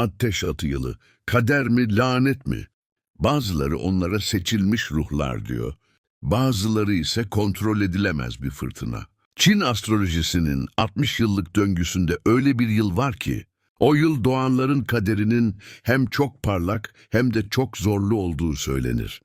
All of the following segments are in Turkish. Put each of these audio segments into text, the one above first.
Ateş atı yılı, kader mi, lanet mi? Bazıları onlara seçilmiş ruhlar diyor. Bazıları ise kontrol edilemez bir fırtına. Çin astrolojisinin 60 yıllık döngüsünde öyle bir yıl var ki, o yıl doğanların kaderinin hem çok parlak hem de çok zorlu olduğu söylenir.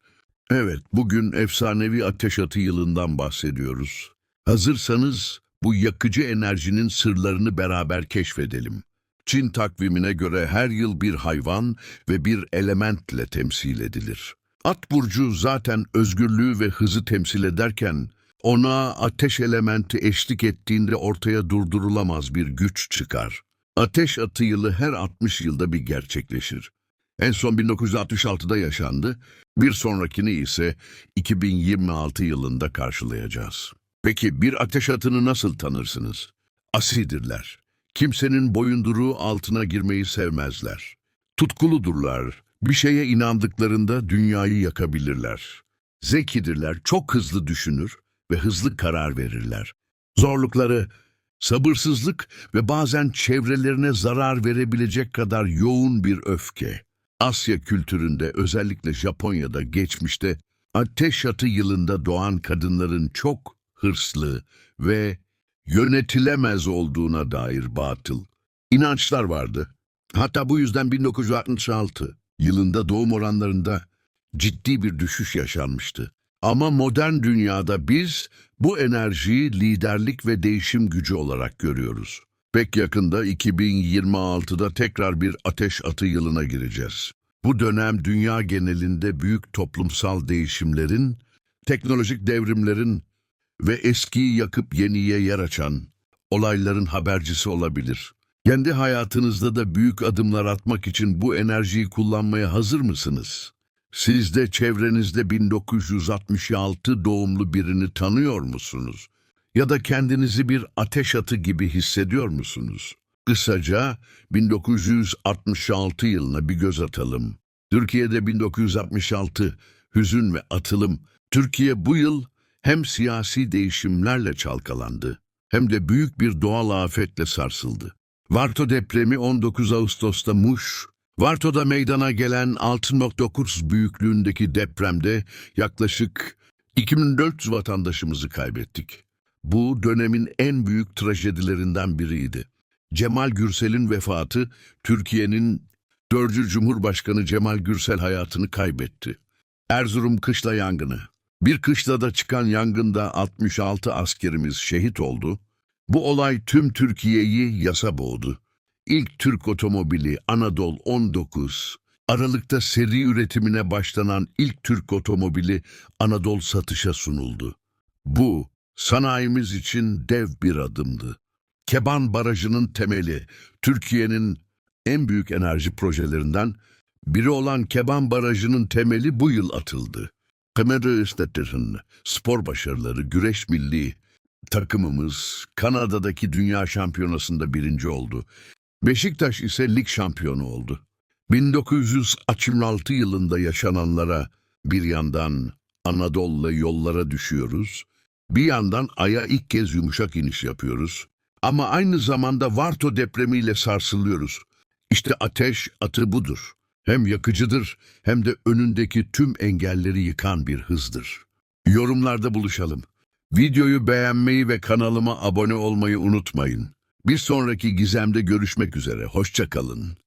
Evet, bugün efsanevi ateş atı yılından bahsediyoruz. Hazırsanız bu yakıcı enerjinin sırlarını beraber keşfedelim. Çin takvimine göre her yıl bir hayvan ve bir elementle temsil edilir. At burcu zaten özgürlüğü ve hızı temsil ederken, ona ateş elementi eşlik ettiğinde ortaya durdurulamaz bir güç çıkar. Ateş atı yılı her 60 yılda bir gerçekleşir. En son 1966'da yaşandı, bir sonrakini ise 2026 yılında karşılayacağız. Peki bir ateş atını nasıl tanırsınız? Asidirler. Kimsenin boyunduruğu altına girmeyi sevmezler. Tutkuludurlar. Bir şeye inandıklarında dünyayı yakabilirler. Zekidirler, çok hızlı düşünür ve hızlı karar verirler. Zorlukları, sabırsızlık ve bazen çevrelerine zarar verebilecek kadar yoğun bir öfke. Asya kültüründe özellikle Japonya'da geçmişte ateş atı yılında doğan kadınların çok hırslı ve yönetilemez olduğuna dair batıl inançlar vardı. Hatta bu yüzden 1966 yılında doğum oranlarında ciddi bir düşüş yaşanmıştı. Ama modern dünyada biz bu enerjiyi liderlik ve değişim gücü olarak görüyoruz. Pek yakında 2026'da tekrar bir ateş atı yılına gireceğiz. Bu dönem dünya genelinde büyük toplumsal değişimlerin, teknolojik devrimlerin ve eskiyi yakıp yeniye yer açan olayların habercisi olabilir. Kendi hayatınızda da büyük adımlar atmak için bu enerjiyi kullanmaya hazır mısınız? Siz de çevrenizde 1966 doğumlu birini tanıyor musunuz? Ya da kendinizi bir ateş atı gibi hissediyor musunuz? Kısaca 1966 yılına bir göz atalım. Türkiye'de 1966 hüzün ve atılım. Türkiye bu yıl hem siyasi değişimlerle çalkalandı hem de büyük bir doğal afetle sarsıldı. Varto depremi 19 Ağustos'ta Muş, Varto'da meydana gelen 6.9 büyüklüğündeki depremde yaklaşık 2400 vatandaşımızı kaybettik. Bu dönemin en büyük trajedilerinden biriydi. Cemal Gürsel'in vefatı Türkiye'nin 4. Cumhurbaşkanı Cemal Gürsel hayatını kaybetti. Erzurum kışla yangını. Bir kışlada çıkan yangında 66 askerimiz şehit oldu. Bu olay tüm Türkiye'yi yasa boğdu. İlk Türk otomobili Anadolu 19, Aralık'ta seri üretimine başlanan ilk Türk otomobili Anadolu satışa sunuldu. Bu, sanayimiz için dev bir adımdı. Keban Barajı'nın temeli, Türkiye'nin en büyük enerji projelerinden biri olan Keban Barajı'nın temeli bu yıl atıldı. Kamerı Estetir'in spor başarıları, güreş milli takımımız Kanada'daki dünya şampiyonasında birinci oldu. Beşiktaş ise lig şampiyonu oldu. 1966 yılında yaşananlara bir yandan Anadolu'la yollara düşüyoruz, bir yandan Ay'a ilk kez yumuşak iniş yapıyoruz. Ama aynı zamanda Varto depremiyle sarsılıyoruz. İşte ateş atı budur. Hem yakıcıdır hem de önündeki tüm engelleri yıkan bir hızdır. Yorumlarda buluşalım. Videoyu beğenmeyi ve kanalıma abone olmayı unutmayın. Bir sonraki gizemde görüşmek üzere. Hoşça kalın.